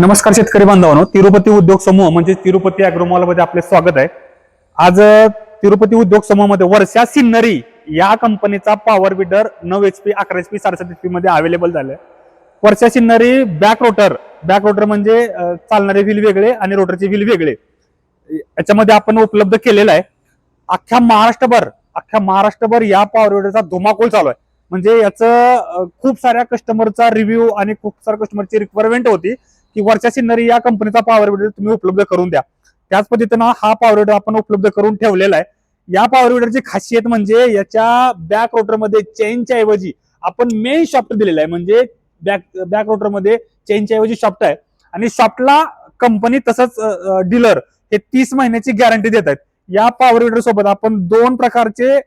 नमस्कार शेतकरी बांधवांनो तिरुपती उद्योग समूह म्हणजे तिरुपती अॅग्रोमॉलमध्ये आपले स्वागत आहे. आज तिरुपती उद्योग समूहामध्ये वर्षा सिन्नरी या कंपनीचा पॉवर बिडर नऊ एच पी अकरा एच पी साडेसात एच पी मध्ये अवेलेबल झालाय. Varsha Sinnari back rotor back rotor म्हणजे चालणारे व्हील वेगळे आणि रोटरचे व्हील वेगळे. याच्यामध्ये आपण उपलब्ध केलेला आहे. अख्ख्या महाराष्ट्रभर अख्ख्या महाराष्ट्रभर या पॉवर बिडरचा धुमाकूळ चालू आहे. म्हणजे याचं खूप साऱ्या कस्टमरचा रिव्ह्यू आणि खूप साऱ्या कस्टमरची रिक्वायरमेंट होती. की वरच्या सिन्नरी या कंपनीचा पॉवर विडर तुम्ही उपलब्ध करून द्या. त्याच पद्धतीनं हा पॉवर विडर आपण उपलब्ध करून ठेवलेला आहे. या पॉवर विडरची खासियत म्हणजे याच्या बॅक रोटरमध्ये चेनच्या ऐवजी आपण मेन शॉफ्ट दिलेला आहे. म्हणजे बॅक बॅक रोटरमध्ये चेनच्या ऐवजी शॉफ्ट आहे. आणि शॉफ्टला कंपनी तसंच डीलर हे तीस महिन्याची गॅरंटी देत आहेत. या पॉवर विडर सोबत आपण दोन प्रकारचे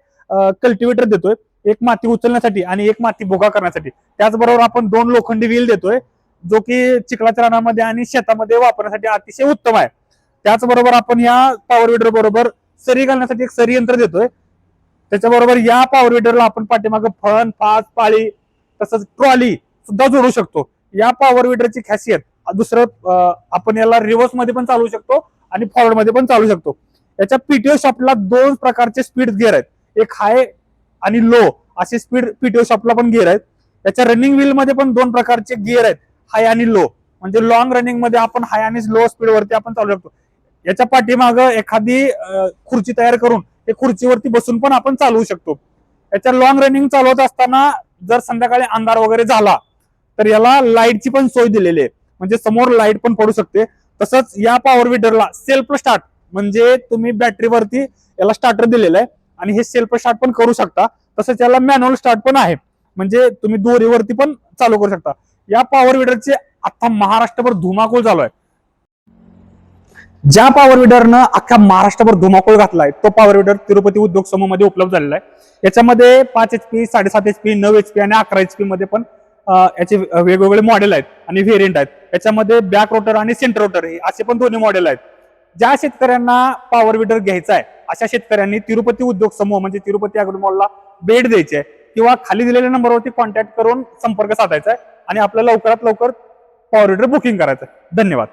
कल्टिवेटर देतोय. एक माती उचलण्यासाठी आणि एक माती भोगा करण्यासाठी. त्याचबरोबर आपण दोन लोखंडी व्हील देतोय. जो की चिखलाच्या रानामध्ये आणि शेतामध्ये वापरण्यासाठी अतिशय उत्तम आहे. त्याचबरोबर आपण या पॉवर विडर बरोबर सरी घालण्यासाठी एक सरी यंत्र देतोय. त्याच्याबरोबर या पॉवर विडरला आपण पाठीमागं फण पाच पाळी तसंच ट्रॉली सुद्धा जोडू शकतो. या पॉवर विडरची खासियत दुसरं आपण याला रिव्हर्समध्ये पण चालवू शकतो आणि फॉरवर्डमध्ये पण चालवू शकतो. याच्या पीटीओ शॉपला दोन प्रकारचे स्पीड गिअर आहेत. एक हाय आणि लो असे स्पीड पीटीओ शॉपला पण गिअर आहेत. याच्या रनिंग व्हील मध्ये पण दोन प्रकारचे गिअर आहेत. हाय आणि लो म्हणजे लॉंग रनिंगमध्ये आपण हाय आणि लो स्पीड वरती आपण चालू शकतो. याच्या पाठीमाग एखादी खुर्ची तयार करून ते खुर्चीवरती बसून पण आपण चालवू शकतो. याच्या लॉंग रनिंग चालवत असताना जर संध्याकाळी अंधार वगैरे झाला तर याला लाईटची पण सोय दिलेली आहे. म्हणजे समोर लाइट पण पडू शकते. तसंच या पॉवर विडरला सेल्फ स्टार्ट म्हणजे तुम्ही बॅटरीवरती याला स्टार्टर दिलेलं आहे आणि हे सेल्फ स्टार्ट पण करू शकता. तसंच याला मॅन्युअल स्टार्ट पण आहे. म्हणजे तुम्ही दोरीवरती पण चालू करू शकता. या पॉवर विडरचे आता महाराष्ट्रभर धुमाकूळ चालू आहे ज्या पॉवर विडरनं अख्ख्या महाराष्ट्रभर धुमाकूळ घातलाय तो पॉवर विडर तिरुपती उद्योग समूहामध्ये उपलब्ध झालेला आहे. याच्यामध्ये पाच एच पी साडेसात एच पी नऊ एच पी आणि अकरा एच पी मध्ये पण याचे वेगवेगळे मॉडेल आहेत आणि व्हेरियंट आहेत. याच्यामध्ये बॅक रोटर आणि सेंटर रोटर हे असे पण दोन्ही मॉडेल आहेत. ज्या शेतकऱ्यांना पॉवर विडर घ्यायचा आहे अशा शेतकऱ्यांनी तिरुपती उद्योग समूह म्हणजे तिरुपती अग्रोमॉलला भेट द्यायची आहे किंवा खाली दिलेल्या नंबरवरती कॉन्टॅक्ट करून संपर्क साधायचा आहे. आणि आपल्याला लवकरात लवकर पॉवर बुकिंग करायचं. आहे धन्यवाद.